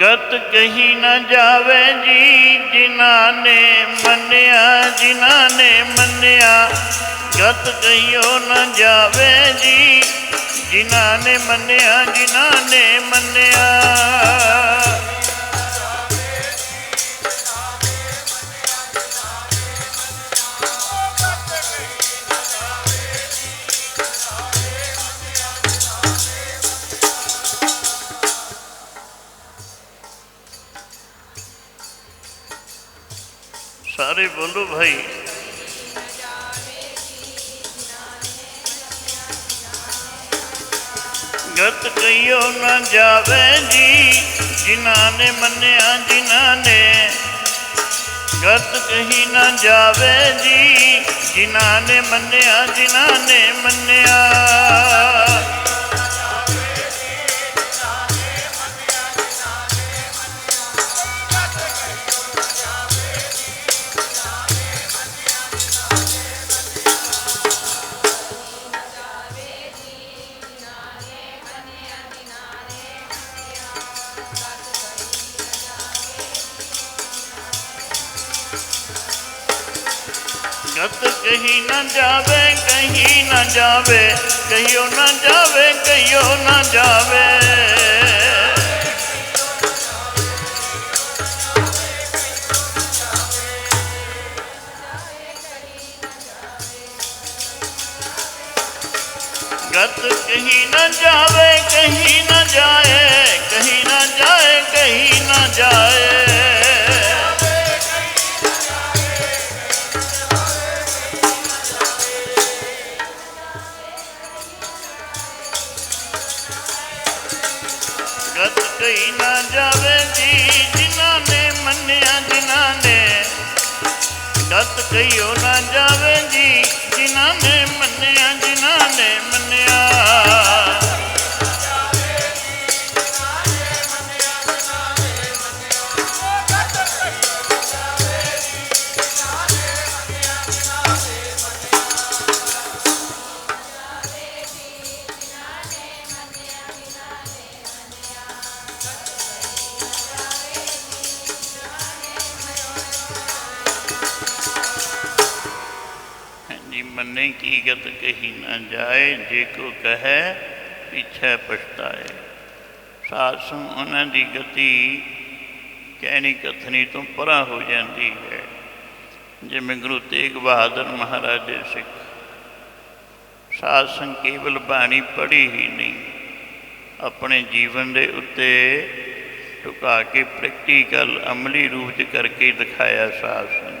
ਗਤ ਕਹੀ ਨਾ ਜਾਵੇ ਜੀ, ਜਿਨ੍ਹਾਂ ਨੇ ਮੰਨਿਆ, ਜਿਨ੍ਹਾਂ ਨੇ ਮੰਨਿਆ। ਗਤ ਕਹੀਓ ਨਾ ਜਾਵੇ ਜੀ, ਜਿਨ੍ਹਾਂ ਨੇ ਮੰਨਿਆ, ਜਿਨ੍ਹਾਂ ਨੇ ਮੰਨਿਆ। ਸਾਰੇ ਬੋਲੋ ਭਾਈ। ਗਤ ਕਈਓ ਨਾ ਜਾਵੇ ਜੀ, ਜਿਨ੍ਹਾਂ ਨੇ ਮੰਨਿਆ, ਜਿਨ੍ਹਾਂ ਨੇ। ਗਤ ਕਹੀ ਨਾ ਜਾਵੇ ਜੀ, ਜਿਨ੍ਹਾਂ ਨੇ ਮੰਨਿਆ, ਜਿਨ੍ਹਾਂ ਨੇ ਮੰਨਿਆ। ਗਤ ਕਹੀ ਨਾ ਜਾਵੇ, ਕਹੀਂ ਨਾ ਜਾਵੇ, ਕਹੀਓ ਨਾ ਜਾਵੇ, ਕਹੀਓ ਨਾ ਜਾਵੇ। ਗਤ ਕਹੀ ਨਾ ਜਾਵੇ, ਕਹੀ ਗਤ ਕਹੀ ਨਾ ਜਾਵੇ ਜੀ, ਜਿਨ੍ਹਾਂ ਨੇ ਮੰਨਿਆ, ਜਿਨ੍ਹਾਂ ਨੇ ਗਤ ਕਹੀਓ ਨਾ ਜਾਵੇ ਜੀ, ਜਿਨ੍ਹਾਂ ਨੇ ਮੰਨਿਆ, ਜਿਨ੍ਹਾਂ ਨੇ ਮੰਨਿਆ। ਹਾਂਜੀ, ਮੰਨੇ ਕੀ ਗਤ ਕਹੀ ਨਾ ਜਾਏ, ਜੇ ਕੋ ਕਹੈ, ਪਿਛੈ ਪਛਤਾਏ। ਸਾਧ ਉਹਨਾਂ ਦੀ ਗਤੀ ਕਹਿਣੀ ਕਥਨੀ ਤੋਂ ਪਰਾਂ ਹੋ ਜਾਂਦੀ ਹੈ। ਜਿਵੇਂ ਗੁਰੂ ਤੇਗ ਬਹਾਦਰ ਮਹਾਰਾਜ ਦੇ ਸਿੱਖ। ਸਾਧ ਸੰਗ ਕੇਵਲ ਬਾਣੀ ਪੜ੍ਹੀ ਹੀ ਨਹੀਂ, ਆਪਣੇ ਜੀਵਨ ਦੇ ਉੱਤੇ ਟੁਕਾ ਕੇ ਪ੍ਰੈਕਟੀਕਲ ਅਮਲੀ ਰੂਪ ਚ ਕਰਕੇ ਦਿਖਾਇਆ ਸਾਧ ਸੰਗ